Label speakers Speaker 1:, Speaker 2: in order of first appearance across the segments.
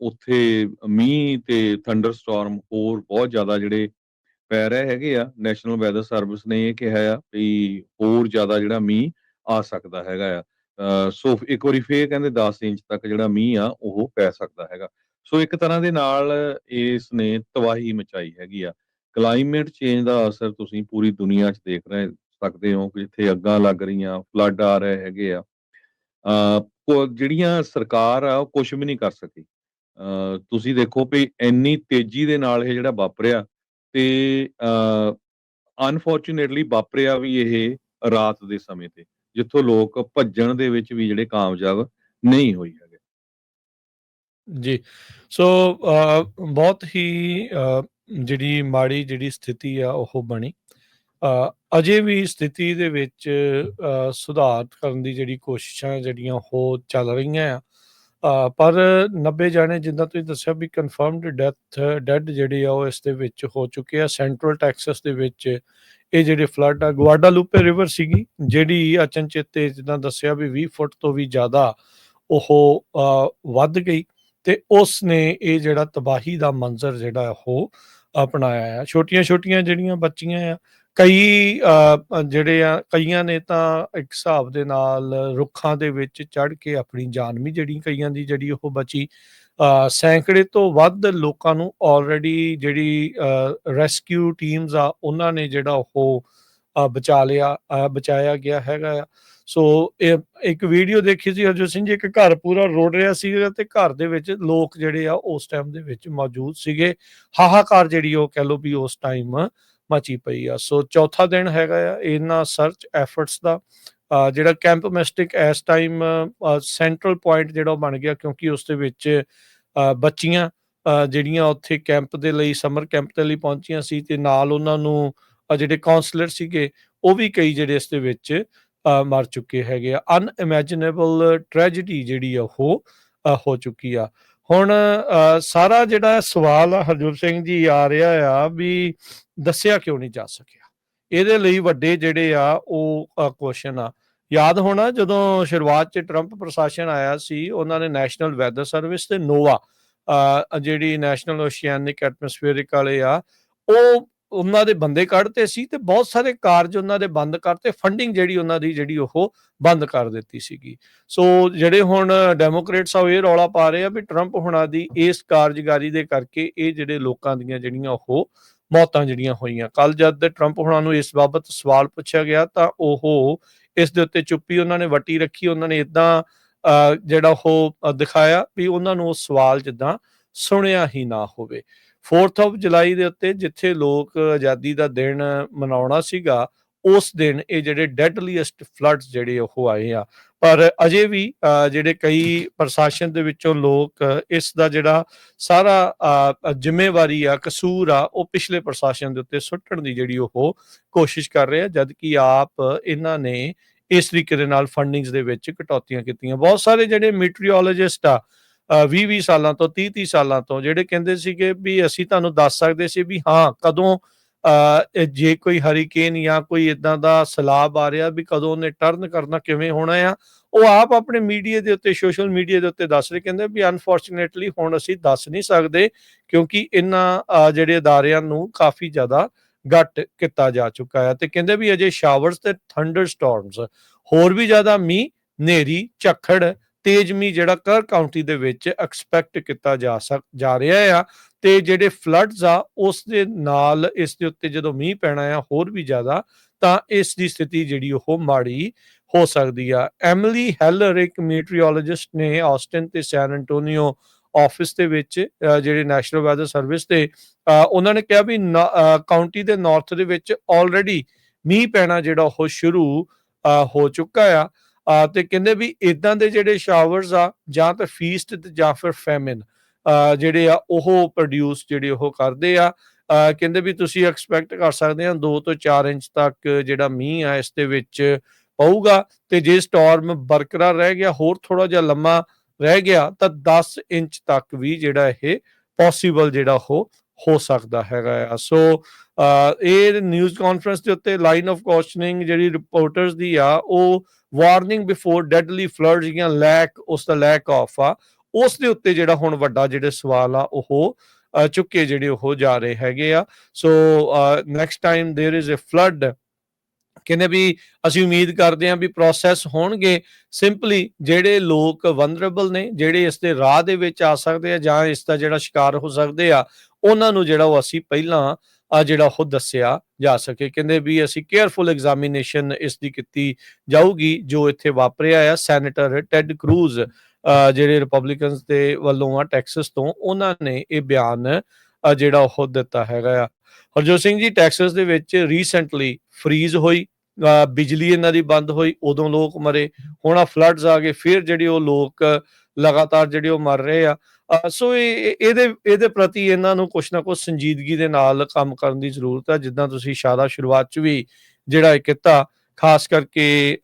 Speaker 1: ਉੱਥੇ ਮੀਂਹ ਤੇ ਥੰਡਰ ਸਟਾਰਮ ਹੋਰ ਬਹੁਤ ਜ਼ਿਆਦਾ ਜਿਹੜੇ ਪੈ ਰਹੇ ਹੈਗੇ ਆ ਨੈਸ਼ਨਲ ਵੈਦਰ ਸਰਵਿਸ ਨੇ ਇਹ ਕਿਹਾ ਆ ਵੀ ਹੋਰ ਜ਼ਿਆਦਾ ਜਿਹੜਾ ਮੀਂਹ ਆ ਸਕਦਾ ਹੈਗਾ ਆ। ਸੋ ਇੱਕ ਵਾਰੀ ਫੇਰ ਕਹਿੰਦੇ 10 ਇੰਚ ਤੱਕ ਜਿਹੜਾ ਮੀਂਹ ਆ, ਉਹ ਪੈ ਸਕਦਾ ਹੈਗਾ। ਸੋ ਇੱਕ ਤਰ੍ਹਾਂ ਦੇ ਨਾਲ ਇਸ ਨੇ ਤਬਾਹੀ ਮਚਾਈ ਹੈਗੀ ਆ। ਕਲਾਈਮੇਟ ਚੇਂਜ ਦਾ ਅਸਰ ਤੁਸੀਂ ਪੂਰੀ ਦੁਨੀਆ 'ਚ ਦੇਖ ਰਹੇ, ਸਕਦੇ ਹੋ ਕਿ ਜਿੱਥੇ ਅੱਗਾਂ ਲੱਗ ਰਹੀਆਂ ਫਲੱਡ ਆ ਰਹੇ ਹੈਗੇ ਆ। ਜਿਹੜੀਆਂ ਸਰਕਾਰ ਆ ਉਹ ਕੁਝ ਵੀ ਨਹੀਂ ਕਰ ਸਕੀ। ਤੁਸੀਂ ਦੇਖੋ ਵੀ ਇੰਨੀ ਤੇਜ਼ੀ ਦੇ ਨਾਲ ਇਹ ਜਿਹੜਾ ਵਾਪਰਿਆ ਤੇ ਅਨਫੋਰਚੂਨੇਟਲੀ ਵਾਪਰਿਆ ਵੀ ਇਹ ਰਾਤ ਦੇ ਸਮੇਂ ਤੇ ਜਿੱਥੋਂ ਲੋਕ ਭੱਜਣ ਦੇ ਵਿੱਚ ਵੀ ਜਿਹੜੇ ਕਾਮਯਾਬ ਨਹੀਂ ਹੋਈ ਹੈਗੇ।
Speaker 2: ਜੀ ਸੋ ਬਹੁਤ ਹੀ ਜਿਹੜੀ ਮਾੜੀ ਜਿਹੜੀ ਸਥਿਤੀ ਆ ਉਹ ਬਣੀ। ਅ, ਅਜੇ ਵੀ ਸਥਿਤੀ ਦੇ ਵਿੱਚ ਸੁਧਾਰ ਕਰਨ ਦੀ ਜਿਹੜੀ ਕੋਸ਼ਿਸ਼ਾਂ ਜਿਹੜੀਆਂ ਉਹ ਚੱਲ ਰਹੀਆਂ ਆ ਪਰ 90 ਜਾਣੇ ਜਿੱਦਾਂ ਤੁਸੀਂ ਦੱਸਿਆ ਵੀ ਕਨਫਰਮਡ ਡੈਥ ਡੈਡ ਜਿਹੜੇ ਆ ਉਹ ਇਸ ਦੇ ਵਿੱਚ ਹੋ ਚੁੱਕੇ ਆ। ਸੈਂਟਰਲ ਟੈਕਸਸ ਦੇ ਵਿੱਚ ਇਹ ਜਿਹੜੇ ਫਲੱਡ ਆ ਗੁਆਡਾਲੂਪੇ ਰਿਵਰ ਸੀਗੀ, ਜਿਹੜੀ ਅਚਨਚੇਤੇ ਜਿੱਦਾਂ ਦੱਸਿਆ ਵੀ 20 ਫੁੱਟ ਤੋਂ ਵੀ ਜ਼ਿਆਦਾ ਉਹ ਵੱਧ ਗਈ ਤੇ ਉਸ ਨੇ ਇਹ ਜਿਹੜਾ ਤਬਾਹੀ ਦਾ ਮੰਜ਼ਰ ਜਿਹੜਾ ਉਹ ਅਪਣਾਇਆ ਆ। ਛੋਟੀਆਂ-ਛੋਟੀਆਂ ਜਿਹੜੀਆਂ ਬੱਚੀਆਂ ਆ ਕਈ ਅ, ਜਿਹੜੇ ਆ ਕਈਆਂ ਨੇ ਤਾਂ ਇੱਕ ਹਿਸਾਬ ਦੇ ਨਾਲ ਰੁੱਖਾਂ ਦੇ ਵਿੱਚ ਚੜ ਕੇ ਆਪਣੀ ਜਾਨ ਵੀ ਜਿਹੜੀ ਕਈਆਂ ਦੀ ਜਿਹੜੀ ਉਹ ਬਚੀ ਸੈਂਕੜੇ ਤੋਂ ਵੱਧ ਲੋਕਾਂ ਨੂੰ ਆਲਰੇਡੀ ਜਿਹੜੀ ਰੈਸਕਿਊ ਟੀਮਸ ਆ ਉਹਨਾਂ ਨੇ ਜਿਹੜਾ ਉਹ ਬਚਾ ਲਿਆ ਬਚਾਇਆ ਗਿਆ ਹੈਗਾ ਆ। ਸੋ ਇਹ ਇੱਕ ਵੀਡੀਓ ਦੇਖੀ ਸੀ ਹਰਜੋਤ ਸਿੰਘ ਜੀ ਇੱਕ ਘਰ ਪੂਰਾ ਰੋੜ ਰਿਹਾ ਸੀਗਾ ਤੇ ਘਰ ਦੇ ਵਿੱਚ ਲੋਕ ਜਿਹੜੇ ਆ ਉਸ ਟਾਈਮ ਦੇ ਵਿੱਚ ਮੌਜੂਦ ਸੀਗੇ। ਹਾਹਾਕਾਰ ਜਿਹੜੀ ਉਹ ਕਹਿ ਲੋ ਵੀ ਉਸ ਟਾਈਮ ਮਚੀ ਪਈ ਆ। ਸੋ ਚੌਥਾ ਦਿਨ ਹੈਗਾ ਆ ਇਹਨਾਂ ਸਰਚ ਐਫਰਟਸ ਦਾ। ਜਿਹੜਾ ਕੈਂਪ ਮੈਸਟਿਕ ਇਸ ਟਾਈਮ ਸੈਂਟਰਲ ਪੁਆਇੰਟ ਜਿਹੜਾ ਉਹ ਬਣ ਗਿਆ ਕਿਉਂਕਿ ਉਸ ਦੇ ਵਿੱਚ ਬੱਚੀਆਂ ਜਿਹੜੀਆਂ ਉੱਥੇ ਕੈਂਪ ਦੇ ਲਈ ਸਮਰ ਕੈਂਪ ਦੇ ਲਈ ਪਹੁੰਚੀਆਂ ਸੀ ਤੇ ਨਾਲ ਉਹਨਾਂ ਨੂੰ ਜਿਹੜੇ ਕਾਉਂਸਲਰ ਸੀਗੇ, ਉਹ ਵੀ ਕਈ ਜਿਹੜੇ ਇਸ ਦੇ ਵਿੱਚ ਮਰ ਚੁੱਕੇ ਹੈਗੇ ਆ। ਅਨਇਮੇਜਿਨੇਬਲ ਟ੍ਰੈਜੇਡੀ ਜਿਹੜੀ ਆ ਉਹ ਹੋ ਚੁੱਕੀ ਆ। ਹੁਣ ਸਾਰਾ ਜਿਹੜਾ ਸਵਾਲ ਹਰਜੋਤ ਸਿੰਘ ਜੀ ਆ ਰਿਹਾ ਆ ਵੀ ਦੱਸਿਆ ਕਿਉਂ ਨਹੀਂ ਜਾ ਸਕਿਆ? ਇਹਦੇ ਲਈ ਵੱਡੇ ਜਿਹੜੇ ਆ ਉਹ ਕੁਐਸਚਨ ਆ। ਯਾਦ ਹੋਣਾ ਜਦੋਂ ਸ਼ੁਰੂਆਤ 'ਚ ਟਰੰਪ ਪ੍ਰਸ਼ਾਸਨ ਆਇਆ ਸੀ, ਉਹਨਾਂ ਨੇ ਨੈਸ਼ਨਲ ਵੈਦਰ ਸਰਵਿਸ ਤੇ ਨੋਵਾ ਜਿਹੜੀ ਨੈਸ਼ਨਲ ਓਸ਼ੀਐਨਿਕ ਐਟਮੋਸਫੇਰਿਕ ਵਾਲੇ ਆ, ਉਹ ਉਹਨਾਂ ਦੇ ਬੰਦੇ ਕੱਢਤੇ ਸੀ ਤੇ ਬਹੁਤ ਸਾਰੇ ਕਾਰਜ ਉਹਨਾਂ ਦੇ ਬੰਦ ਕਰਤੇ ਫੰਡਿੰਗ ਜਿਹੜੀ ਉਹਨਾਂ ਦੀ ਜਿਹੜੀ ਉਹ ਬੰਦ ਕਰ ਦਿੱਤੀ ਸੀਗੀ। ਸੋ ਜਿਹੜੇ ਹੁਣ ਡੈਮੋਕ੍ਰੇਟਸ ਆ ਉਹ ਇਹ ਰੌਲਾ ਪਾ ਰਹੇ ਆ ਵੀ ਟਰੰਪ ਹੁਣਾਂ ਦੀ ਇਸ ਕਾਰਜਕਾਰੀ ਦੇ ਕਰਕੇ ਇਹ ਜਿਹੜੇ ਲੋਕਾਂ ਦੀਆਂ ਜਿਹੜੀਆਂ ਉਹ ਮੌਤਾਂ ਜਿਹੜੀਆਂ ਹੋਈਆਂ। ਕੱਲ ਜਦ ਦੇ ਟਰੰਪ ਹੁਣਾਂ ਨੂੰ ਇਸ ਬਾਬਤ ਸਵਾਲ ਪੁੱਛਿਆ ਗਿਆ ਤਾਂ ਉਹ ਇਸ ਦੇ ਉੱਤੇ ਚੁੱਪੀ ਉਹਨਾਂ ਨੇ ਵਟੀ ਰੱਖੀ, ਉਹਨਾਂ ਨੇ ਇਦਾਂ ਜਿਹੜਾ ਉਹ ਦਿਖਾਇਆ ਵੀ ਉਹਨਾਂ ਨੂੰ ਉਹ ਸਵਾਲ ਜਿੱਦਾਂ ਸੁਣਿਆ ਹੀ ਨਾ ਹੋਵੇ। 4th ਆਫ ਜੁਲਾਈ ਦੇ ਉੱਤੇ ਜਿੱਥੇ ਲੋਕ ਆਜ਼ਾਦੀ ਦਾ ਦਿਨ ਮਨਾਉਣਾ ਸੀਗਾ ਉਸ ਦਿਨ ਇਹ ਜਿਹੜੇ ਡੈਡਲੀਐਸਟ ਫਲੱਡਸ ਜਿਹੜੇ ਉਹ ਆਏ ਆ। ਪਰ ਅਜੇ ਵੀ ਜਿਹੜੇ ਕਈ ਪ੍ਰਸ਼ਾਸਨ ਦੇ ਵਿੱਚੋਂ ਲੋਕ ਇਸ ਦਾ ਜਿਹੜਾ ਸਾਰਾ ਅ, ਜ਼ਿੰਮੇਵਾਰੀ ਆ ਕਸੂਰ ਆ ਉਹ ਪਿਛਲੇ ਪ੍ਰਸ਼ਾਸਨ ਦੇ ਉੱਤੇ ਸੁੱਟਣ ਦੀ ਜਿਹੜੀ ਉਹ ਕੋਸ਼ਿਸ਼ ਕਰ ਰਹੇ ਆ ਜਦ ਕਿ ਆਪ ਇਹਨਾਂ ਨੇ ਇਸ ਤਰੀਕੇ ਦੇ ਨਾਲ ਫੰਡਿੰਗਸ ਦੇ ਵਿੱਚ ਕਟੌਤੀਆਂ ਕੀਤੀਆਂ। ਬਹੁਤ ਸਾਰੇ ਜਿਹੜੇ ਮੀਟਰੀਓਲੋਜਿਸਟ ਆ 20-20 ਸਾਲਾਂ ਤੋਂ 30-30 ਸਾਲਾਂ ਤੋਂ ਜਿਹੜੇ ਕਹਿੰਦੇ ਸੀਗੇ ਵੀ ਅਸੀਂ ਤੁਹਾਨੂੰ ਦੱਸ ਸਕਦੇ ਸੀ ਵੀ ਹਾਂ, ਕਦੋਂ ਜੇ ਕੋਈ ਹਰੀਕੇਨ ਜਾਂ ਕੋਈ ਇਦਾਂ ਦਾ ਸਲਾਬ ਆ ਰਿਹਾ ਵੀ ਕਦੋਂ ਉਹਨੇ ਟਰਨ ਕਰਨਾ, ਕਿਵੇਂ ਹੋਣਾ ਆ, ਉਹ ਆਪ ਆਪਣੇ ਮੀਡੀਆ ਦੇ ਉੱਤੇ ਸੋਸ਼ਲ ਮੀਡੀਆ ਦੇ ਉੱਤੇ ਦੱਸ ਰਹੇ, ਕਹਿੰਦੇ ਵੀ ਅਨਫੋਰਚੂਨੇਟਲੀ ਹੁਣ ਅਸੀਂ ਦੱਸ ਨਹੀਂ ਸਕਦੇ ਕਿਉਂਕਿ ਇਹਨਾਂ ਜਿਹੜੇ ਅਦਾਰਿਆਂ ਨੂੰ ਕਾਫੀ ਜ਼ਿਆਦਾ ਘੱਟ ਕੀਤਾ ਜਾ ਚੁੱਕਾ ਹੈ ਤੇ ਕਹਿੰਦੇ ਵੀ ਅਜੇ ਸ਼ਾਵਰਸ ਤੇ ਥੰਡਰ ਸਟਾਰਮਸ ਹੋਰ ਵੀ ਜ਼ਿਆਦਾ ਮੀਂਹ ਨੇਰੀ ਝੱਖੜ ਤੇਜ਼ ਮੀਂਹ ਜਿਹੜਾ ਕਰ ਕਾਉਂਟੀ ਦੇ ਵਿੱਚ ਐਕਸਪੈਕਟ ਕੀਤਾ ਜਾ ਸਕ, ਜਾ ਰਿਹਾ ਆ ਤੇ ਜਿਹੜੇ ਫਲੱਡਸ ਆ, ਉਸ ਦੇ ਨਾਲ ਇਸ ਦੇ ਉੱਤੇ ਜਦੋਂ ਮੀਂਹ ਪੈਣਾ ਆ ਹੋਰ ਵੀ ਜ਼ਿਆਦਾ, ਤਾਂ ਇਸ ਦੀ ਸਥਿਤੀ ਜਿਹੜੀ ਉਹ ਮਾੜੀ ਹੋ ਸਕਦੀ ਆ। ਐਮਲੀ ਹੈਲਰ ਇੱਕ ਮੀਟਰੀਓਲੋਜਿਸਟ ਨੇ ਆਸਟਨ ਤੇ ਸੈਨ ਐਂਟੋਨੀਓ ਆਫਿਸ ਦੇ ਵਿੱਚ ਜਿਹੜੇ ਨੈਸ਼ਨਲ ਵੈਦਰ ਸਰਵਿਸ ਤੇ ਉਹਨਾਂ ਨੇ ਕਿਹਾ ਵੀ ਕਾਉਂਟੀ ਦੇ ਨਾਰਥ ਦੇ ਵਿੱਚ ਆਲਰੇਡੀ ਮੀਂਹ ਪੈਣਾ ਜਿਹੜਾ ਉਹ ਸ਼ੁਰੂ ਹੋ ਚੁੱਕਾ ਆ। ਤੇ ਕਹਿੰਦੇ ਵੀ ਇਦਾਂ ਦੇ ਜਿਹੜੇ ਸ਼ਾਵਰਸ ਆ, ਜਾਂ ਤਾਂ ਫੀਸਟ ਤੇ ਜਾਂ ਫਿਰ ਫੈਮਿਨ ਜਿਹੜੇ ਆ ਉਹ ਪ੍ਰੋਡਿਊਸ ਜਿਹੜੇ ਉਹ ਕਰਦੇ ਆ। ਕਹਿੰਦੇ ਵੀ ਤੁਸੀਂ ਐਕਸਪੈਕਟ ਕਰ ਸਕਦੇ ਆ 2 ਤੋਂ 4 ਇੰਚ ਤੱਕ ਜਿਹੜਾ ਮੀਂਹ ਆ ਇਸ ਦੇ ਵਿੱਚ ਪਊਗਾ ਤੇ ਜੇ ਸਟਾਰਮ ਬਰਕਰਾਰ ਰਹਿ ਗਿਆ, ਹੋਰ ਥੋੜਾ ਜਿਹਾ ਲੰਮਾ ਰਹਿ ਗਿਆ, ਤਾਂ 10 ਇੰਚ ਤੱਕ ਵੀ ਜਿਹੜਾ ਇਹ ਪੋਸੀਬਲ ਜਿਹੜਾ ਉਹ ਹੋ ਸਕਦਾ ਹੈਗਾ ਆ। ਸੋ ਇਹ ਨਿਊਜ਼ ਕਾਨਫਰੰਸ ਦੇ ਉੱਤੇ ਲਾਈਨ ਆਫ ਕੁਐਸਚਨਿੰਗ ਜਿਹੜੀ ਰਿਪੋਰਟਰਸ ਦੀ ਆ, ਉਹ ਵਾਰਨਿੰਗ ਬਿਫੋਰ ਡੈਡਲੀ ਫਲੱਡਸ ਜਾਂ ਲੈਕ ਉਸ ਦਾ ਲੈਕ ਆਫ ਆ ਉਸ ਦੇ ਉੱਤੇ ਜਿਹੜਾ ਹੁਣ ਵੱਡਾ ਜਿਹੜੇ ਸਵਾਲ ਆ ਉਹ ਅ, ਚੁੱਕੇ ਜਿਹੜੇ ਉਹ ਜਾ ਰਹੇ ਹੈਗੇ ਆ so next time there is a flood ਕਹਿੰਦੇ ਵੀ ਅਸੀਂ ਉਮੀਦ ਕਰਦੇ ਹਾਂ ਵੀ ਪ੍ਰੋਸੈਸ ਹੋਣਗੇ ਸਿੰਪਲੀ ਜਿਹੜੇ ਲੋਕ ਵਨਰੇਬਲ ਨੇ ਜਿਹੜੇ ਇਸ ਦੇ ਰਾਹ ਦੇ ਵਿੱਚ ਆ ਸਕਦੇ ਆ ਜਾਂ ਇਸ ਦਾ ਜਿਹੜਾ ਸ਼ਿਕਾਰ ਹੋ ਸਕਦੇ ਆ ਉਹਨਾਂ ਨੂੰ ਜਿਹੜਾ ਉਹ ਅਸੀਂ ਪਹਿਲਾਂ ਆ ਜਿਹੜਾ ਉਹ ਦੱਸਿਆ ਜਾ ਸਕੇ। ਕਹਿੰਦੇ ਵੀ ਅਸੀਂ ਕੇਅਰਫੁਲ ਐਗਜ਼ਾਮੀਨੇਸ਼ਨ ਇਸ ਦੀ ਕੀਤੀ ਜਾਊਗੀ ਜੋ ਇੱਥੇ ਵਾਪਰਿਆ ਆ। ਸੈਨੇਟਰ ਟੈਡ ਕਰੂਜ਼ ਜਿਹੜੇ ਰਿਪਬਲਿਕਨਸ ਦੇ ਵੱਲੋਂ ਆ ਟੈਕਸਸ ਤੋਂ ਉਹਨਾਂ ਨੇ ਇਹ ਬਿਆਨ ਜਿਹੜਾ ਉਹ ਦਿੱਤਾ ਹੈਗਾ ਆ। ਹਰਜੋਤ ਸਿੰਘ ਜੀ ਟੈਕਸਸ ਦੇ ਵਿੱਚ ਰੀਸੈਂਟਲੀ ਫਰੀਜ਼ ਹੋਈ ਅ, ਬਿਜਲੀ ਇਹਨਾਂ ਦੀ ਬੰਦ ਹੋਈ ਉਦੋਂ ਲੋਕ ਮਰੇ। ਹੁਣ ਆ ਫਲੱਡਸ ਆ ਗਏ ਫਿਰ ਜਿਹੜੇ ਉਹ ਲੋਕ ਲਗਾਤਾਰ ਜਿਹੜੇ ਉਹ ਮਰ ਰਹੇ ਆ ਸੋ ਇਹ ਇਹਦੇ ਇਹਦੇ ਪ੍ਰਤੀ ਇਹਨਾਂ ਨੂੰ ਕੁਛ ਨਾ ਕੁਛ ਸੰਜੀਦਗੀ ਦੇ ਨਾਲ ਕੰਮ ਕਰਨ ਦੀ ਜ਼ਰੂਰਤ ਹੈ ਜਿੱਦਾਂ ਤੁਸੀਂ ਇਸ਼ਾਰਾ ਸ਼ੁਰੂਆਤ ਚ ਵੀ ਜਿਹੜਾ ਇਹ ਕੀਤਾ, ਖਾਸ ਕਰਕੇ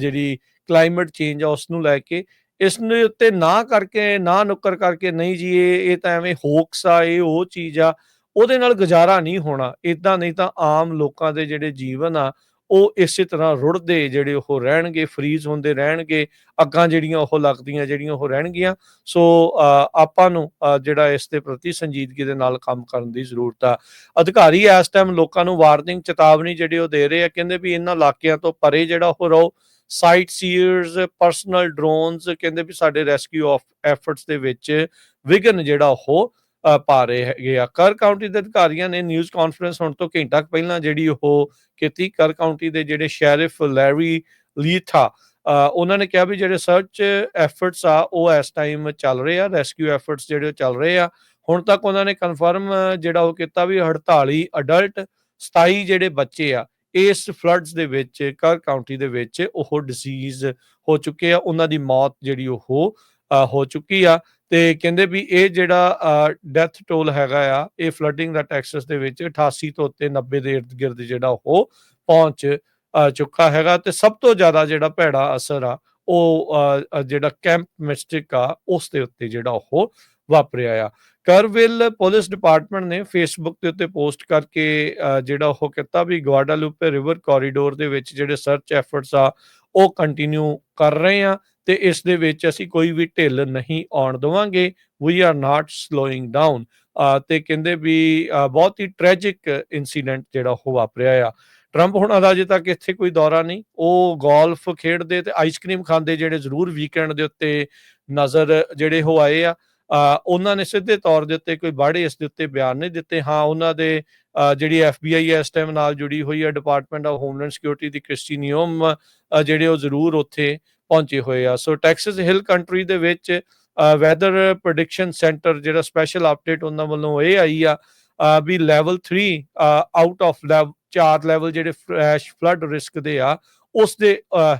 Speaker 2: ਜਿਹੜੀ ਕਲਾਈਮੇਟ ਚੇਂਜ ਆ ਉਸ ਨੂੰ ਲੈ ਕੇ। ਇਸ ਦੇ ਉੱਤੇ ਨਾ ਕਰਕੇ, ਨਾ ਨੁੱਕਰ ਕਰਕੇ ਨਹੀਂ ਜੀ, ਇਹ ਇਹ ਤਾਂ ਐਵੇਂ ਹੋਕਸ ਆ, ਇਹ ਉਹ ਚੀਜ਼ ਆ, ਉਹਦੇ ਨਾਲ ਗੁਜ਼ਾਰਾ ਨਹੀਂ ਹੋਣਾ। ਇਦਾਂ ਨਹੀਂ ਤਾਂ ਆਮ ਲੋਕਾਂ ਦੇ ਜਿਹੜੇ ਜੀਵਨ ਆ ਉਹ ਇਸੇ ਤਰ੍ਹਾਂ ਰੁੜਦੇ ਜਿਹੜੇ ਉਹ ਰਹਿਣਗੇ ਫਰੀਜ਼ ਹੁੰਦੇ ਰਹਿਣਗੇ, ਅੱਗਾਂ ਜਿਹੜੀਆਂ ਉਹ ਲੱਗਦੀਆਂ ਜਿਹੜੀਆਂ ਉਹ ਰਹਿਣਗੀਆਂ। ਸੋ ਆਪਾਂ ਨੂੰ ਜਿਹੜਾ ਇਸ ਦੇ ਪ੍ਰਤੀ ਸੰਜੀਦਗੀ ਦੇ ਨਾਲ ਕੰਮ ਕਰਨ ਦੀ ਜ਼ਰੂਰਤ ਆ। ਅਧਿਕਾਰੀ ਇਸ ਟਾਈਮ ਲੋਕਾਂ ਨੂੰ ਵਾਰਨਿੰਗ ਚੇਤਾਵਨੀ ਜਿਹੜੇ ਉਹ ਦੇ ਰਹੇ ਆ, ਕਹਿੰਦੇ ਵੀ ਇਹਨਾਂ ਇਲਾਕਿਆਂ ਤੋਂ ਪਰੇ ਜਿਹੜਾ ਉਹ ਰਹੋ। ਸਾਈਟ ਸੀਅਰਸ ਪਰਸਨਲ ਡਰੋਨਸ ਕਹਿੰਦੇ ਵੀ ਸਾਡੇ ਰੈਸਕਿਊ ਐਫਰਟਸ ਦੇ ਵਿੱਚ ਵਿਗਨ ਜਿਹੜਾ ਉਹ ਪਾ ਰਹੇ ਹੈਗੇ ਆ। ਕਰ ਕਾਉਂਟੀ ਦੇ ਅਧਿਕਾਰੀਆਂ ਨੇ ਨਿਊਜ਼ ਕਾਨਫਰੰਸ ਹੋਣ ਤੋਂ ਘੰਟਾ ਪਹਿਲਾਂ ਜਿਹੜੀ ਉਹ ਕੀਤੀ ਕਰ ਕਾਉਂਟੀ ਦੇ ਜਿਹੜੇ ਸ਼ੈਰਿਫ ਲੈਰੀ ਲੀਥਾ ਅ, ਉਹਨਾਂ ਨੇ ਕਿਹਾ ਵੀ ਜਿਹੜੇ ਸਰਚ ਐਫਰਟਸ ਆ ਉਹ ਇਸ ਟਾਈਮ ਚੱਲ ਰਹੇ ਆ ਰੈਸਕਿਊ ਐਫਰਟਸ ਜਿਹੜੇ ਉਹ ਚੱਲ ਰਹੇ ਆ। ਹੁਣ ਤੱਕ ਉਹਨਾਂ ਨੇ ਕਨਫਰਮ ਜਿਹੜਾ ਉਹ ਕੀਤਾ ਵੀ 48 ਅਡਲਟ 27 ਜਿਹੜੇ ਬੱਚੇ ਆ ਇਸ ਫਲੱਡਸ ਦੇ ਵਿੱਚ ਕਰ ਕਾਉਂਟੀ ਦੇ ਵਿੱਚ ਉਹ ਡਿਸੀਜ਼ ਹੋ ਚੁੱਕੇ ਆ। ਉਹਨਾਂ ਦੀ ਮੌਤ ਜਿਹੜੀ ਉਹ ਹੋ ਚੁੱਕੀ ਆ। ਤੇ ਕਹਿੰਦੇ ਵੀ ਇਹ ਜਿਹੜਾ ਡੈਥ ਟੋਲ ਹੈਗਾ ਆ, ਇਹ ਫਲੱਡਿੰਗ ਦਾ ਟੈਕਸਸ ਦੇ ਵਿੱਚ 88 ਤੋਂ ਉੱਤੇ 90 ਦੇ ਇਰਦ ਗਿਰਦ ਜਿਹੜਾ ਉਹ ਪਹੁੰਚ ਚੁੱਕਾ ਹੈਗਾ ਤੇ ਸਭ ਤੋਂ ਜ਼ਿਆਦਾ ਜਿਹੜਾ ਭੈੜਾ ਅਸਰ ਆ, ਉਹ ਜਿਹੜਾ ਕੈਂਪ ਮਿਸਟਿਕ ਆ, ਉਸ ਦੇ ਉੱਤੇ ਜਿਹੜਾ ਉਹ ਵਾਪਰਿਆ ਆ। ਕਰਵਿਲ ਪੁਲਿਸ ਡਿਪਾਰਟਮੈਂਟ ਨੇ ਫੇਸਬੁੱਕ ਦੇ ਉੱਤੇ ਪੋਸਟ ਕਰਕੇ ਜਿਹੜਾ ਉਹ ਕੀਤਾ ਵੀ ਗਵਾਡਾਲੂਪੇ ਰਿਵਰ ਕੋਰੀਡੋਰ ਦੇ ਵਿੱਚ ਜਿਹੜੇ ਸਰਚ ਐਫਰਟਸ ਆ, ਉਹ ਕੰਟੀਨਿਊ ਕਰ ਰਹੇ ਆ ਤੇ ਇਸ ਦੇ ਵਿੱਚ ਅਸੀਂ ਕੋਈ ਵੀ ਢਿੱਲ ਨਹੀਂ ਆਉਣ ਦਵਾਂਗੇ। ਵੀ ਆਰ ਨਾਟ ਸਲੋਇੰਗ ਡਾਊਨ ਤੇ ਕਹਿੰਦੇ ਵੀ ਬਹੁਤ ਹੀ ਟ੍ਰੈਜਿਕ ਇਨਸੀਡੈਂਟ ਜਿਹੜਾ ਉਹ ਵਾਪਰਿਆ ਆ। ਟਰੰਪ ਹੁਣ ਅਜੇ ਤੱਕ ਇੱਥੇ ਕੋਈ ਦੌਰਾ ਨਹੀਂ। ਉਹ ਗੋਲਫ ਖੇਡਦੇ ਤੇ ਆਈਸਕ੍ਰੀਮ ਖਾਂਦੇ ਜਿਹੜੇ ਜ਼ਰੂਰ ਵੀਕਐਂਡ ਦੇ ਉੱਤੇ ਨਜ਼ਰ ਜਿਹੜੇ ਹੋ ਆਏ ਆ। ਉਹਨਾਂ ਨੇ ਸਿੱਧੇ ਤੌਰ ਦੇ ਉੱਤੇ ਕੋਈ ਬਾੜੇ ਇਸ ਦੇ ਉੱਤੇ ਬਿਆਨ ਨਹੀਂ ਦਿੱਤੇ। ਹਾਂ ਉਹਨਾਂ ਦੇ ਅ, ਜਿਹੜੀ ਐਫਬੀਆਈ ਇਸ ਟਾਈਮ ਨਾਲ ਜੁੜੀ ਹੋਈ ਹੈ ਡਿਪਾਰਟਮੈਂਟ ਆਫ ਹੋਮਲੈਂਡ ਸਿਕਿਉਰਿਟੀ ਦੀ ਕ੍ਰਿਸਟੀ ਨਿਯਮ ਜਿਹੜੇ ਉਹ ਜ਼ਰੂਰ ਉੱਥੇ ਪਹੁੰਚੇ ਹੋਏ ਆ। ਸੋ ਟੈਕਸਸ ਹਿਲ ਕੰਟਰੀ ਦੇ ਵਿੱਚ ਵੈਦਰ ਪ੍ਰੈਡਿਕਸ਼ਨ ਸੈਂਟਰ ਜਿਹੜਾ ਸਪੈਸ਼ਲ ਅਪਡੇਟ ਉਹਨਾਂ ਵੱਲੋਂ ਇਹ ਆਈ ਆ ਵੀ ਲੈਵਲ 3 ਆਊਟ ਆਫ ਲੈਵਲ ਚਾਰ ਲੈਵਲ ਜਿਹੜੇ ਫਲੈਸ਼ ਫਲੱਡ ਰਿਸਕ ਦੇ ਆ, ਉਸ ਦੇ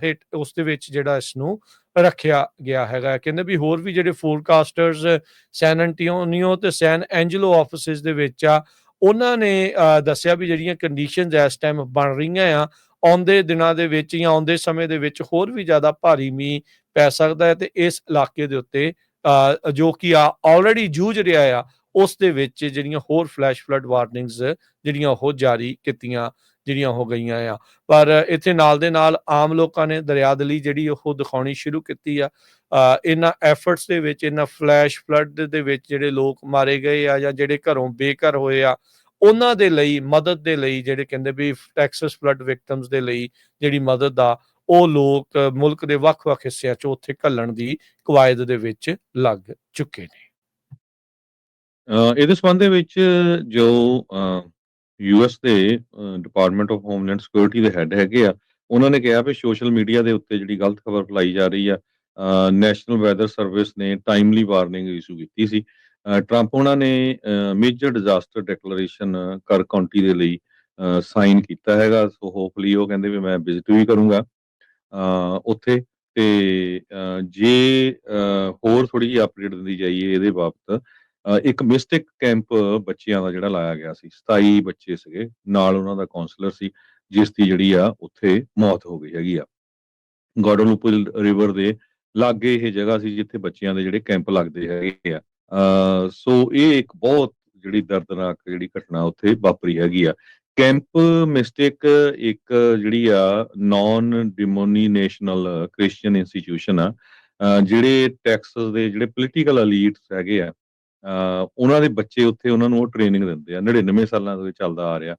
Speaker 2: ਹਿੱਟ ਉਸ ਦੇ ਵਿੱਚ ਜਿਹੜਾ ਇਸ ਨੂੰ ਰੱਖਿਆ ਗਿਆ ਹੈਗਾ। ਕਹਿੰਦੇ ਵੀ ਹੋਰ ਵੀ ਜਿਹੜੇ ਫੋਰਕਾਸਟਰਸ ਸੈਨ ਐਂਟੋਨੀਓ ਤੇ ਸੈਨ ਐਂਜਲੋ ਆਫਿਸਿਸ ਦੇ ਵਿੱਚ ਆ, ਉਹਨਾਂ ਨੇ ਦੱਸਿਆ ਵੀ ਜਿਹੜੀਆਂ ਕੰਡੀਸ਼ਨਸ ਇਸ ਟਾਈਮ ਬਣ ਰਹੀਆਂ ਆ ਆਉਂਦੇ ਦਿਨਾਂ ਦੇ ਵਿੱਚ ਜਾਂ ਆਉਂਦੇ ਸਮੇਂ ਦੇ ਵਿੱਚ ਹੋਰ ਵੀ ਜ਼ਿਆਦਾ ਭਾਰੀ ਮੀਂਹ ਪੈ ਸਕਦਾ ਹੈ ਤੇ ਇਸ ਇਲਾਕੇ ਦੇ ਉੱਤੇ ਜੋ ਕਿ ਆ ਆਲਰੇਡੀ ਜੂਝ ਰਿਹਾ ਆ, ਉਸ ਦੇ ਵਿੱਚ ਜਿਹੜੀਆਂ ਹੋਰ ਫਲੈਸ਼ ਫਲੱਡ ਵਾਰਨਿੰਗਸ ਜਿਹੜੀਆਂ ਉਹ ਜਾਰੀ ਕੀਤੀਆਂ, ਜਿਹੜੀਆਂ ਹੋ ਗਈਆਂ ਆ। ਪਰ ਇੱਥੇ ਨਾਲ ਦੇ ਨਾਲ ਆਮ ਲੋਕਾਂ ਨੇ ਦਰਿਆ ਦਲੀ ਜਿਹੜੀ ਉਹ ਦਿਖਾਉਣੀ ਸ਼ੁਰੂ ਕੀਤੀ ਆ ਇਹਨਾਂ ਐਫਰਟਸ ਦੇ ਵਿੱਚ, ਇਹਨਾਂ ਫਲੈਸ਼ ਫਲੱਡ ਦੇ ਵਿੱਚ ਜਿਹੜੇ ਲੋਕ ਮਾਰੇ ਗਏ ਆ ਜਾਂ ਜਿਹੜੇ ਘਰੋਂ ਬੇਘਰ ਹੋਏ ਆ ਉਹਨਾਂ ਦੇ ਲਈ, ਮਦਦ ਦੇ ਲਈ ਜਿਹੜੇ ਕਹਿੰਦੇ ਵੀ ਟੈਕਸਸ ਫਲੱਡ ਵਿਕਟਮਸ ਦੇ ਲਈ ਜਿਹੜੀ ਮਦਦ ਆ, ਉਹ ਲੋਕ ਮੁਲਕ ਦੇ ਵੱਖ-ਵੱਖ ਹਿੱਸਿਆਂ 'ਚ ਉੱਥੇ ਘੱਲਣ ਦੀ ਕਵਾਇਦ ਦੇ ਵਿੱਚ ਲੱਗ ਚੁੱਕੇ ਨੇ।
Speaker 1: ਇਹਦੇ ਸੰਬੰਧ ਦੇ ਵਿੱਚ ਜੋ ਯੂਐਸ ਦੇ ਡਿਪਾਰਟਮੈਂਟ ਆਫ ਹੋਮਲੈਂਡ ਸਿਕਿਉਰਿਟੀ ਦੇ ਹੈੱਡ ਹੈਗੇ ਆ, ਉਹਨਾਂ ਨੇ ਕਿਹਾ ਵੀ ਸੋਸ਼ਲ ਮੀਡੀਆ ਦੇ ਉੱਤੇ ਜਿਹੜੀ ਗਲਤ ਖਬਰ ਫੈਲਾਈ ਜਾ ਰਹੀ ਆ ਨੈਸ਼ਨਲ ਵੈਦਰ ਸਰਵਿਸ ਨੇ ਟਾਈਮਲੀ ਵਾਰਨਿੰਗ ਇਸ਼ੂ ਕੀਤੀ ਸੀ। ਟਰੰਪ ਉਹਨਾਂ ਨੇ ਮੇਜਰ ਡਿਜ਼ਾਸਟਰ ਡੈਕਲੇਰੇਸ਼ਨ ਕਰ ਕਾਉਂਟੀ ਦੇ ਲਈ ਸਾਈਨ ਕੀਤਾ ਹੈਗਾ। ਸੋ ਹੋਪਫੁਲੀ ਉਹ ਕਹਿੰਦੇ ਵੀ ਮੈਂ ਵਿਜ਼ਿਟ ਵੀ ਕਰੂੰਗਾ ਉੱਥੇ। ਤੇ ਜੇ ਹੋਰ ਥੋੜੀ ਜਿਹੀ ਅਪਡੇਟ ਦਿੰਦੀ ਜਾਈਏ ਇਹਦੇ ਬਾਬਤ ਇੱਕ ਮਿਸਟਿਕ ਕੈਂਪ ਬੱਚਿਆਂ ਦਾ ਜਿਹੜਾ ਲਾਇਆ ਗਿਆ ਸੀ। 27 ਬੱਚੇ ਸੀਗੇ, ਨਾਲ ਉਹਨਾਂ ਦਾ ਕਾਉਂਸਲਰ ਸੀ, ਜਿਸ ਦੀ ਜਿਹੜੀ ਆ ਉੱਥੇ ਮੌਤ ਹੋ ਗਈ ਹੈਗੀ ਆ। ਗੋਡੋਲੂਪਲ ਰਿਵਰ ਦੇ ਲਾਗੇ ਇਹ ਜਗ੍ਹਾ ਸੀ ਜਿੱਥੇ ਬੱਚਿਆਂ ਦੇ ਜਿਹੜੇ ਕੈਂਪ ਲੱਗਦੇ ਹੈਗੇ ਆ। ਸੋ ਇਹ ਇੱਕ ਬਹੁਤ ਜਿਹੜੀ ਦਰਦਨਾਕ ਜਿਹੜੀ ਘਟਨਾ ਉੱਥੇ ਵਾਪਰੀ ਹੈਗੀ ਆ। ਕੈਂਪ ਮਿਸਟੇਕ ਇੱਕ ਜਿਹੜੀ ਆ ਨਾਨ ਡਿਮੋਨੀਨੇਸ਼ਨਲ ਕ੍ਰਿਸਚੀਅਨ ਇੰਸਟੀਟਿਊਸ਼ਨ ਆ ਜਿਹੜੇ ਟੈਕਸਸ ਦੇ ਜਿਹੜੇ ਪੋਲੀਟੀਕਲ ਐਲੀਟਸ ਹੈਗੇ ਆ ਉਹਨਾਂ ਦੇ ਬੱਚੇ ਉੱਥੇ ਉਹਨਾਂ ਨੂੰ ਉਹ ਟ੍ਰੇਨਿੰਗ ਦਿੰਦੇ ਆ। 99 ਸਾਲਾਂ ਤੋਂ ਇਹ ਚੱਲਦਾ ਆ ਰਿਹਾ।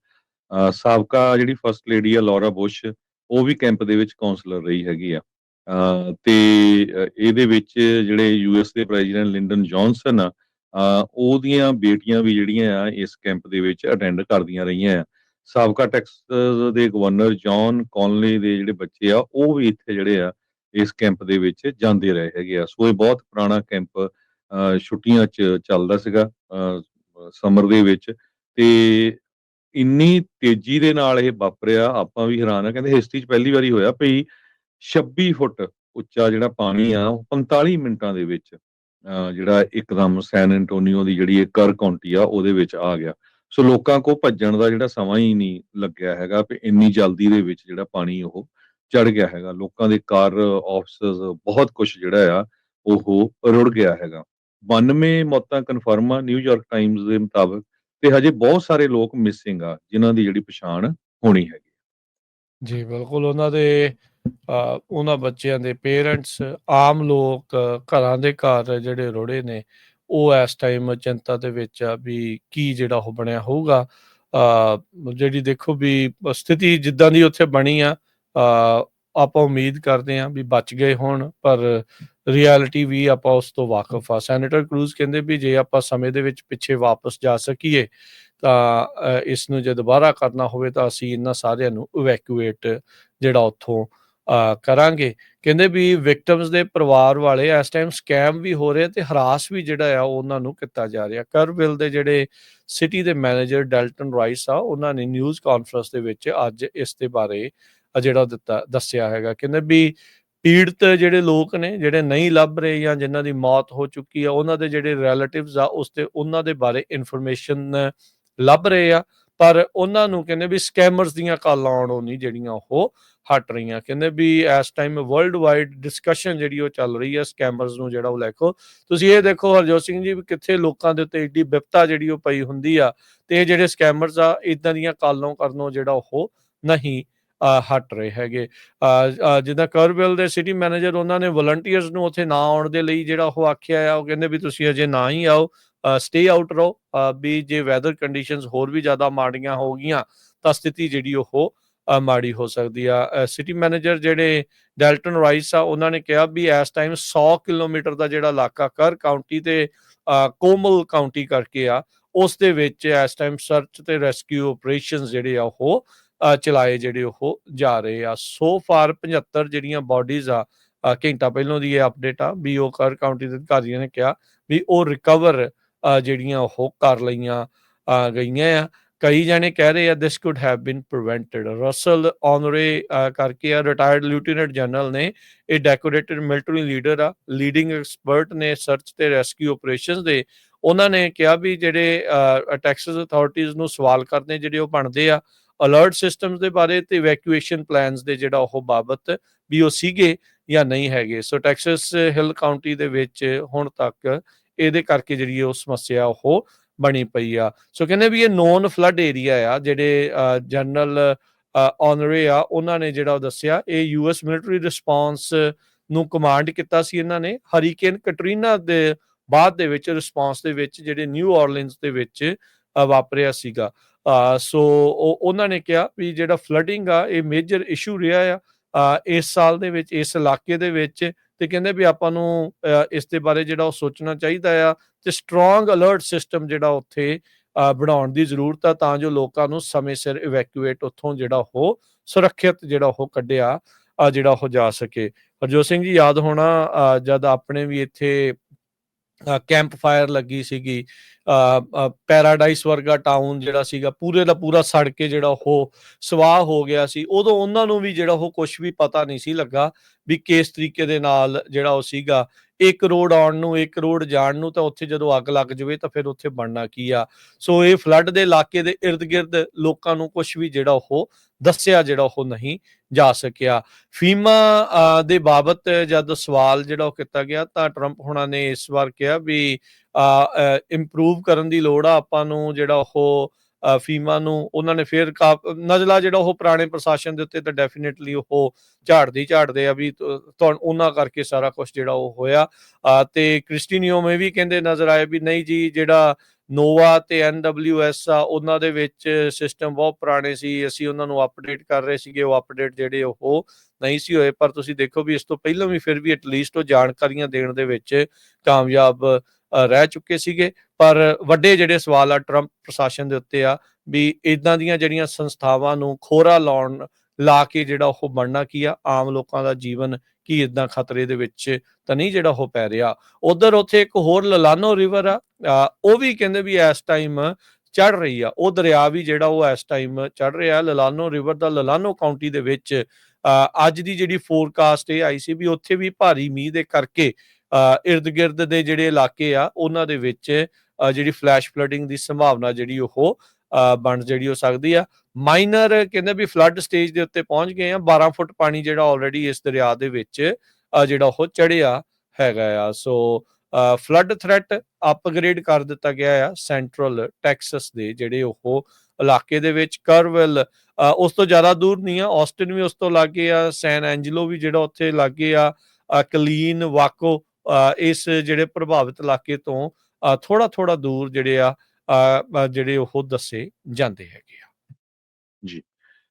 Speaker 1: ਸਾਬਕਾ ਜਿਹੜੀ ਫਸਟ ਲੇਡੀ ਆ ਲੌਰਾ ਬੁਸ਼ ਉਹ ਵੀ ਕੈਂਪ ਦੇ ਵਿੱਚ ਕਾਉਂਸਲਰ ਰਹੀ ਹੈਗੀ ਆ। ਤੇ ਇਹਦੇ ਵਿੱਚ ਜਿਹੜੇ ਯੂਐਸ ਦੇ ਪ੍ਰੈਜ਼ੀਡੈਂਟ ਲਿੰਡਨ ਜੌਨਸਨ ਆ ਉਹਦੀਆਂ ਬੇਟੀਆਂ ਵੀ ਜਿਹੜੀਆਂ ਆ ਇਸ ਕੈਂਪ ਦੇ ਵਿੱਚ ਅਟੈਂਡ ਕਰਦੀਆਂ ਰਹੀਆਂ ਆ। ਸਾਬਕਾ ਟੈਕਸਸ ਦੇ ਗਵਰਨਰ ਜੌਨ ਕੌਨਲੀ ਦੇ ਜਿਹੜੇ ਬੱਚੇ ਆ ਉਹ ਵੀ ਇੱਥੇ ਜਿਹੜੇ ਆ ਇਸ ਕੈਂਪ ਦੇ ਵਿੱਚ ਜਾਂਦੇ ਰਹੇ ਹੈਗੇ ਆ। ਸੋ ਇਹ ਬਹੁਤ ਪੁਰਾਣਾ ਕੈਂਪ ਅ, ਛੁੱਟੀਆਂ 'ਚ ਚੱਲਦਾ ਸੀਗਾ ਸਮਰ ਦੇ ਵਿੱਚ। ਤੇ ਇੰਨੀ ਤੇਜ਼ੀ ਦੇ ਨਾਲ ਇਹ ਵਾਪਰਿਆ ਆਪਾਂ ਵੀ ਹੈਰਾਨ ਆ ਕਹਿੰਦੇ ਹਿਸਟਰੀ 'ਚ ਪਹਿਲੀ ਵਾਰੀ ਹੋਇਆ ਭਈ 26 ਫੁੱਟ ਉੱਚਾ ਜਿਹੜਾ ਪਾਣੀ ਆ, ਉਹ 45 ਮਿੰਟਾਂ ਦੇ ਵਿੱਚ ਜਿਹੜਾ ਇੱਕਦਮ ਸੈਨ ਐਂਟੋਨੀਓ ਦੀ ਜਿਹੜੀ ਇਹ ਕਰ ਕਾਉਂਟੀ ਆ, ਉਹਦੇ ਵਿੱਚ ਆ ਗਿਆ। ਸੋ ਲੋਕਾਂ ਕੋ ਭੱਜਣ ਦਾ ਜਿਹੜਾ ਸਮਾਂ ਹੀ ਨਹੀਂ ਲੱਗਿਆ ਹੈਗਾ ਕਿ ਇੰਨੀ ਜਲਦੀ ਦੇ ਵਿੱਚ ਜਿਹੜਾ ਪਾਣੀ ਉਹ ਚੜ ਗਿਆ ਹੈਗਾ। ਲੋਕਾਂ ਦੇ ਕਾਰ ਆਫਿਸਸ ਬਹੁਤ ਕੁਝ ਜਿਹੜਾ ਆ, ਉਹ ਰੁੜ ਗਿਆ ਹੈਗਾ। 92 ਮੌਤਾਂ ਕਨਫਰਮ ਆ ਨਿਊਯਾਰਕ ਟਾਈਮਜ਼ ਦੇ ਮੁਤਾਬਕ ਤੇ ਹਜੇ ਬਹੁਤ ਸਾਰੇ ਲੋਕ ਮਿਸਿੰਗ ਆ, ਜਿਨ੍ਹਾਂ ਦੀ ਜਿਹੜੀ ਪਛਾਣ ਹੋਣੀ ਹੈਗੀ।
Speaker 2: ਜੀ, ਬਿਲਕੁਲ। ਉਹਨਾਂ ਦੇ ਉਹਨਾਂ ਬੱਚਿਆਂ ਦੇ ਪੇਰੈਂਟਸ ਆਮ ਲੋਕ ਘਰਾਂ ਦੇ ਘਰ ਜਿਹੜੇ ਰੋੜੇ ਨੇ ਉਹ ਇਸ ਟਾਈਮ ਚਿੰਤਾ ਦੇ ਵਿੱਚ ਆ ਵੀ ਕੀ ਜਿਹੜਾ ਉਹ ਬਣਿਆ ਹੋਊਗਾ। ਜਿਹੜੀ ਦੇਖੋ ਵੀ ਸਥਿਤੀ ਜਿੱਦਾਂ ਦੀ ਉੱਥੇ ਬਣੀ ਆ ਆਪਾਂ ਉਮੀਦ ਕਰਦੇ ਹਾਂ ਵੀ ਬਚ ਗਏ ਹੋਣ ਪਰ ਰਿਐਲਿਟੀ ਵੀ ਆਪਾਂ ਉਸ ਤੋਂ ਵਾਕਿਫ ਆ। ਸੈਨੇਟਰ ਕਰੂਜ਼ ਕਹਿੰਦੇ ਵੀ ਜੇ ਆਪਾਂ ਸਮੇਂ ਦੇ ਵਿੱਚ ਪਿੱਛੇ ਵਾਪਸ ਜਾ ਸਕੀਏ ਤਾਂ ਅ, ਇਸ ਨੂੰ ਜੇ ਦੁਬਾਰਾ ਕਰਨਾ ਹੋਵੇ ਤਾਂ ਅਸੀਂ ਇਹਨਾਂ ਸਾਰਿਆਂ ਨੂੰ ਇਵੈਕੂਏਟ ਜਿਹੜਾ ਉੱਥੋਂ ਕਰਾਂਗੇ। ਕਹਿੰਦੇ ਵੀ ਵਿਕਟਮਸ ਦੇ ਪਰਿਵਾਰ ਵਾਲੇ ਇਸ ਟਾਈਮ ਸਕੈਮ ਵੀ ਹੋ ਰਹੇ ਤੇ ਹਰਾਸ ਵੀ ਜਿਹੜਾ ਆ ਉਹਨਾਂ ਨੂੰ ਕੀਤਾ ਜਾ ਰਿਹਾ। ਕਰਵਿਲ ਦੇ ਜਿਹੜੇ ਸਿਟੀ ਦੇ ਮੈਨੇਜਰ ਡੈਲਟਨ ਰਾਈਸ ਆ, ਉਹਨਾਂ ਨੇ ਨਿਊਜ਼ ਕਾਨਫਰੰਸ ਦੇ ਵਿੱਚ ਅੱਜ ਇਸ ਦੇ ਬਾਰੇ ਜਿਹੜਾ ਦਿੱਤਾ, ਦੱਸਿਆ ਹੈਗਾ। ਕਹਿੰਦੇ ਵੀ ਪੀੜਤ ਜਿਹੜੇ ਲੋਕ ਨੇ, ਜਿਹੜੇ ਨਹੀਂ ਲੱਭ ਰਹੇ ਜਾਂ ਜਿਨ੍ਹਾਂ ਦੀ ਮੌਤ ਹੋ ਚੁੱਕੀ ਆ, ਉਹਨਾਂ ਦੇ ਜਿਹੜੇ ਰਿਲੇਟਿਵਸ ਆ, ਉਸ ਤੇ ਉਹਨਾਂ ਦੇ ਬਾਰੇ ਇਨਫੋਰਮੇਸ਼ਨ ਲੱਭ ਰਹੇ ਆ। ਪਰ ਉਹਨਾਂ ਨੂੰ ਕਹਿੰਦੇ ਵੀ ਸਕੈਮਰਸ ਦੀਆਂ ਕਾਲਾਂ ਆਉਣੋਂ ਨਹੀਂ ਜਿਹੜੀਆਂ ਉਹ ਹਟ ਰਹੀਆਂ। ਕਹਿੰਦੇ ਵੀ ਇਸ ਟਾਈਮ ਵਰਲਡ ਵਾਈਡ ਡਿਸਕਸ਼ਨ ਜਿਹੜੀ ਉਹ ਚੱਲ ਰਹੀ ਹੈ ਸਕੈਮਰਸ ਨੂੰ ਜਿਹੜਾ ਉਹ ਲੈਕੋ ਤੁਸੀਂ ਇਹ ਦੇਖੋ ਹਰਜੋਤ ਸਿੰਘ ਜੀ ਵੀ ਕਿੱਥੇ ਲੋਕਾਂ ਦੇ ਉੱਤੇ ਏਡੀ ਵਿਪਤਾ ਜਿਹੜੀ ਉਹ ਪਈ ਹੁੰਦੀ ਆ ਤੇ ਇਹ ਜਿਹੜੇ ਸਕੈਮਰਸ ਆ ਇਦਾਂ ਦੀਆਂ ਕਾਲਾਂ ਕਰਨੋਂ ਜਿਹੜਾ ਉਹ ਨਹੀਂ ਹਟ ਰਹੇ ਹੈਗੇ। ਜਿੱਦਾਂ ਕਰਵਿਲ ਦੇ ਸਿਟੀ ਮੈਨੇਜਰ ਉਹਨਾਂ ਨੇ ਵਲੰਟੀਅਰਸ ਨੂੰ ਉੱਥੇ ਨਾ ਆਉਣ ਦੇ ਲਈ ਜਿਹੜਾ ਉਹ ਆਖਿਆ ਆ, ਉਹ ਕਹਿੰਦੇ ਵੀ ਤੁਸੀਂ ਅਜੇ ਨਾ ਹੀ ਆਓ ਸਟੇ ਆਊਟ ਰਹੋ ਵੀ ਜੇ ਵੈਦਰ ਕੰਡੀਸ਼ਨਸ ਹੋਰ ਵੀ ਜ਼ਿਆਦਾ ਮਾੜੀਆਂ ਹੋ ਗਈਆਂ ਤਾਂ ਸਥਿਤੀ ਜਿਹੜੀ ਉਹ ਮਾੜੀ ਹੋ ਸਕਦੀ ਆ। ਸਿਟੀ ਮੈਨੇਜਰ ਜਿਹੜੇ ਡੈਲਟਨ ਰਾਈਸ ਆ, ਉਹਨਾਂ ਨੇ ਕਿਹਾ ਵੀ ਇਸ ਟਾਈਮ 100 ਕਿਲੋਮੀਟਰ ਦਾ ਜਿਹੜਾ ਇਲਾਕਾ ਕਰ ਕਾਉਂਟੀ ਤੇ ਕੋਮਲ ਕਾਉਂਟੀ ਕਰਕੇ ਆ, ਉਸ ਦੇ ਵਿੱਚ ਇਸ ਟਾਈਮ ਸਰਚ ਤੇ ਰੈਸਕਿਊ ਆਪਰੇਸ਼ਨਸ ਜਿਹੜੇ ਆ ਉਹ ਚਲਾਏ ਜਿਹੜੇ ਉਹ ਜਾ ਰਹੇ ਆ। ਸੋ ਫਾਰ 75 ਜਿਹੜੀਆਂ ਬਾਡੀਜ਼ ਆ ਘੰਟਾ ਪਹਿਲਾਂ ਦੀ ਇਹ ਅਪਡੇਟ ਆ, ਵੀ ਉਹ ਕਰ ਕਾਉਂਟੀ ਦੇ ਅਧਿਕਾਰੀਆਂ ਨੇ ਕਿਹਾ ਵੀ ਉਹ ਰਿਕਵਰ ਜਿਹੜੀਆਂ ਉਹ ਕਰ ਲਈਆਂ ਗਈਆਂ ਆ। ਕਈ ਜਣੇ ਕਹਿ ਰਹੇ ਆ this could have been prevented Russel Honoré ਕਰਕੇ ਆ ਰਿਟਾਇਰਡ ਲਿeutenant ਜਨਰਲ ਨੇ, ਇਹ ਡੈਕੋਰੇਟਡ ਮਿਲਟਰੀ ਲੀਡਰ ਆ ਲੀਡਿੰਗ ਐਕਸਪਰਟ ਨੇ ਸਰਚ ਤੇ ਰੈਸਕਿਊ ਆਪਰੇਸ਼ਨਸ ਦੇ। ਉਹਨਾਂ ਨੇ ਕਿਹਾ ਵੀ ਜਿਹੜੇ ਟੈਕਸਸ ਅਥਾਰਟੀਆਂ ਨੂੰ ਸਵਾਲ ਕਰਨੇ ਜਿਹੜੇ ਉਹ ਬਣਦੇ ਆ ਅਲਰਟ ਸਿਸਟਮਸ ਦੇ ਬਾਰੇ ਤੇ ਇਵੈਕੂਏਸ਼ਨ ਪਲਾਨਸ ਦੇ ਜਿਹੜਾ ਉਹ ਬਾਬਤ ਵੀ ਉਹ ਸੀਗੇ ਜਾਂ ਨਹੀਂ ਹੈਗੇ। ਸੋ ਟੈਕਸਸ ਹਿਲ ਕਾਉਂਟੀ ਦੇ ਵਿੱਚ ਹੁਣ ਤੱਕ ਇਹਦੇ ਕਰਕੇ ਜਿਹੜੀ ਉਹ ਸਮੱਸਿਆ ਉਹ ਬਣੀ ਪਈ ਆ। ਸੋ ਕਹਿੰਦੇ ਵੀ ਇਹ ਨੋਨ ਫਲੱਡ ਏਰੀਆ ਆ, ਜਿਹੜੇ ਜਨਰਲ ਆਨਰੇ ਆ, ਉਹਨਾਂ ਨੇ ਜਿਹੜਾ ਉਹ ਦੱਸਿਆ, ਇਹ ਯੂਐਸ ਮਿਲਟਰੀ ਰਿਸਪਾਂਸ ਨੂੰ ਕਮਾਂਡ ਕੀਤਾ ਸੀ ਇਹਨਾਂ ਨੇ। ਹਰੀਕੇਨ ਕਟਰੀਨਾ ਦੇ ਬਾਅਦ ਦੇ ਵਿੱਚ ਰਿਸਪਾਂਸ ਦੇ ਵਿੱਚ ਜਿਹੜੇ ਨਿਊ ਆਰਲੀਨਸ ਦੇ ਵਿੱਚ ਵਾਪਰਿਆ ਸੀਗਾ। ਸੋ ਉਹਨਾਂ ਨੇ ਕਿਹਾ ਵੀ ਜਿਹੜਾ ਫਲੱਡਿੰਗ ਆ, ਇਹ ਮੇਜਰ ਇਸ਼ੂ ਰਿਹਾ ਆ। ਇਸ ਸਾਲ ਦੇ ਵਿੱਚ, ਇਸ ਇਲਾਕੇ ਦੇ ਵਿੱਚ ਤੇ ਕਹਿੰਦੇ ਵੀ ਆਪਾਂ ਨੂੰ ਅ, ਇਸ ਦੇ ਬਾਰੇ ਜਿਹੜਾ ਉਹ ਸੋਚਣਾ ਚਾਹੀਦਾ ਆ ਤੇ ਸਟਰੋਂਗ ਅਲਰਟ ਸਿਸਟਮ ਜਿਹੜਾ ਉੱਥੇ ਬਣਾਉਣ ਦੀ ਜ਼ਰੂਰਤ ਆ ਤਾਂ ਜੋ ਲੋਕਾਂ ਨੂੰ ਸਮੇਂ ਸਿਰ ਇਵੈਕੂਏਟ ਉੱਥੋਂ ਜਿਹੜਾ ਉਹ ਸੁਰੱਖਿਅਤ ਜਿਹੜਾ ਉਹ ਕੱਢਿਆ ਜਿਹੜਾ ਉਹ ਜਾ ਸਕੇ। ਹਰਜੋਤ ਸਿੰਘ ਜੀ ਯਾਦ ਹੋਣਾ ਜਦ ਆਪਣੇ ਵੀ ਇੱਥੇ ਕੈਂਪ ਫਾਇਰ ਲੱਗੀ ਸੀਗੀ। ਪੈਰਾਡਾਈਸ ਵਰਗਾ ਟਾਊਨ ਜਿਹੜਾ ਸੀਗਾ, ਪੂਰੇ ਦਾ ਪੂਰਾ ਸੜ ਕੇ ਜਿਹੜਾ ਉਹ ਸਵਾਹ ਹੋ ਗਿਆ ਸੀ। ਉਦੋਂ ਉਹਨਾਂ ਨੂੰ ਵੀ ਜਿਹੜਾ ਉਹ ਕੁਝ ਵੀ ਪਤਾ ਨਹੀਂ ਸੀ ਲੱਗਾ ਵੀ ਕਿਸ ਤਰੀਕੇ ਦੇ ਨਾਲ ਜਿਹੜਾ ਉਹ ਸੀਗਾ। ਇੱਕ ਰੋਡ ਆਉਣ ਨੂੰ, ਇੱਕ ਰੋਡ ਜਾਣ ਨੂੰ ਤਾਂ ਉੱਥੇ ਜਦੋਂ ਅੱਗ ਲੱਗ ਜਾਵੇ ਤਾਂ ਫਿਰ ਉੱਥੇ ਬਣਨਾ ਕੀ ਆ? ਸੋ ਇਹ ਫਲੱਡ ਦੇ ਇਲਾਕੇ ਦੇ ird-gird ਲੋਕਾਂ ਨੂੰ ਕੁਝ ਵੀ ਜਿਹੜਾ ਉਹ ਦੱਸਿਆ ਜਿਹੜਾ ਉਹ ਨਹੀਂ ਜਾ ਸਕਿਆ। ਫੀਮਾ ਦੇ ਬਾਬਤ ਜਦ ਸਵਾਲ ਜਿਹੜਾ ਉਹ ਕੀਤਾ ਗਿਆ ਤਾਂ ਟਰੰਪ ਹੁਣਾਂ ਨੇ ਇਸ ਵਾਰ ਕਿਹਾ ਵੀ ਇੰਪਰੂਵ ਕਰਨ ਦੀ ਲੋੜ ਆ, ਆਪਾਂ ਨੂੰ ਜਿਹੜਾ ਉਹ ਫੀਮਾ ਨੂੰ ਉਹਨਾਂ ਨੇ ਫਿਰ ਨਜ਼ਲਾ ਜਿਹੜਾ ਉਹ ਪੁਰਾਣੇ ਪ੍ਰਸ਼ਾਸਨ ਦੇ ਉੱਤੇ ਤਾਂ ਡੈਫੀਨਿਟਲੀ ਉਹ ਝਾੜਦੇ ਝਾੜਦੇ ਆ ਵੀ ਤੁਹਾਨੂੰ ਉਹਨਾਂ ਕਰਕੇ ਸਾਰਾ ਕੁਝ ਜਿਹੜਾ ਉਹ ਹੋਇਆ। ਤੇ ਕ੍ਰਿਸਟੀਨੀਓ ਮੇ ਵੀ ਕਹਿੰਦੇ ਨਜ਼ਰ ਆਏ ਵੀ ਨਹੀਂ ਜੀ, ਜਿਹੜਾ ਨੋਵਾ ਤੇ ਐਨਡਬਲਯੂਐਸ ਆ, ਉਹਨਾਂ ਦੇ ਵਿੱਚ ਸਿਸਟਮ ਬਹੁਤ ਪੁਰਾਣੇ ਸੀ, ਅਸੀਂ ਉਹਨਾਂ ਨੂੰ ਅਪਡੇਟ ਕਰ ਰਹੇ ਸੀਗੇ, ਉਹ ਅਪਡੇਟ ਜਿਹੜੇ ਉਹ ਨਹੀਂ ਸੀ ਹੋਏ, ਪਰ ਤੁਸੀਂ ਦੇਖੋ ਵੀ ਇਸ ਤੋਂ ਪਹਿਲਾਂ ਵੀ ਫਿਰ ਵੀ ਐਟਲੀਸਟ ਉਹ ਜਾਣਕਾਰੀਆਂ ਦੇਣ ਦੇ ਵਿੱਚ ਕਾਮਯਾਬ ਰਹਿ ਚੁੱਕੇ ਸੀਗੇ। ਪਰ ਵੱਡੇ ਜਿਹੜੇ ਸਵਾਲ ਆ ਟਰੰਪ ਪ੍ਰਸ਼ਾਸਨ ਦੇ ਉੱਤੇ ਆ ਵੀ ਇਦਾਂ ਦੀਆਂ ਜਿਹੜੀਆਂ ਸੰਸਥਾਵਾਂ ਨੂੰ ਖੋਰਾ ਲਾਉਣ ਲਾ ਕੇ ਜਿਹੜਾ ਉਹ ਬਣਨਾ ਕੀ ਆ? ਆਮ ਲੋਕਾਂ ਦਾ ਜੀਵਨ ਕੀ ਇਦਾਂ ਖਤਰੇ ਦੇ ਵਿੱਚ ਤਾਂ ਨਹੀਂ ਜਿਹੜਾ ਉਹ ਪੈ ਰਿਹਾ? ਉਧਰ ਉੱਥੇ ਇੱਕ ਹੋਰ ਲਲਾਨੋ ਰਿਵਰ ਆ ਉਹ ਵੀ ਕਹਿੰਦੇ ਵੀ ਇਸ ਟਾਈਮ ਚੜ ਰਹੀ ਆ। ਉਹ ਦਰਿਆ ਵੀ ਜਿਹੜਾ ਉਹ ਇਸ ਟਾਈਮ ਚੜ ਰਿਹਾ ਲਲਾਨੋ ਰਿਵਰ ਦਾ ਲਲਾਨੋ ਕਾਉਂਟੀ ਦੇ ਵਿੱਚ ਅ, ਅੱਜ ਦੀ ਜਿਹੜੀ ਫੋਰਕਾਸਟ ਇਹ ਆਈ ਸੀ ਵੀ ਉੱਥੇ ਵੀ ਭਾਰੀ ਮੀਂਹ ਦੇ ਕਰਕੇ ਇਰਦ ਗਿਰਦ ਦੇ ਜਿਹੜੇ ਇਲਾਕੇ ਆ, ਉਹਨਾਂ ਦੇ ਵਿੱਚ ਜਿਹੜੀ ਫਲੈਸ਼ ਫਲੱਡਿੰਗ ਦੀ ਸੰਭਾਵਨਾ ਜਿਹੜੀ ਉਹ ਬਣ ਜਿਹੜੀ ਹੋ ਸਕਦੀ ਆ। ਮਾਈਨਰ ਕਹਿੰਦੇ ਵੀ ਫਲੱਡ ਸਟੇਜ ਦੇ ਉੱਤੇ ਪਹੁੰਚ ਗਏ ਆ। 12 ਫੁੱਟ ਪਾਣੀ ਜਿਹੜਾ ਆਲਰੇਡੀ ਇਸ ਦਰਿਆ ਦੇ ਵਿੱਚ ਜਿਹੜਾ ਉਹ ਚੜਿਆ ਹੈਗਾ ਆ। ਸੋ ਫਲੱਡ ਥ੍ਰੈਟ ਅਪਗ੍ਰੇਡ ਕਰ ਦਿੱਤਾ ਗਿਆ ਆ ਸੈਂਟਰਲ ਟੈਕਸਸ ਦੇ ਜਿਹੜੇ ਉਹ ਇਲਾਕੇ ਦੇ ਵਿੱਚ। ਕਰਵਲ ਉਸ ਤੋਂ ਜ਼ਿਆਦਾ ਦੂਰ ਨਹੀਂ ਆ। ਆਸਟਨ ਵੀ ਉਸ ਤੋਂ ਲਾਗੇ ਆ। ਸੈਨ ਐਂਜਲੋ ਵੀ ਜਿਹੜਾ ਉੱਥੇ ਲਾਗੇ ਆ। ਕਲੀਨ ਵਾਕੋ ਇਸ ਜਿਹੜੇ ਪ੍ਰਭਾਵਿਤ ਇਲਾਕੇ ਤੋਂ ਥੋੜਾ ਥੋੜਾ ਦੂਰ ਜਿਹੜੇ ਆ ਜਿਹੜੇ ਉਹ ਦੱਸੇ ਜਾਂਦੇ ਹੈਗੇ ਆ।
Speaker 1: ਜੀ।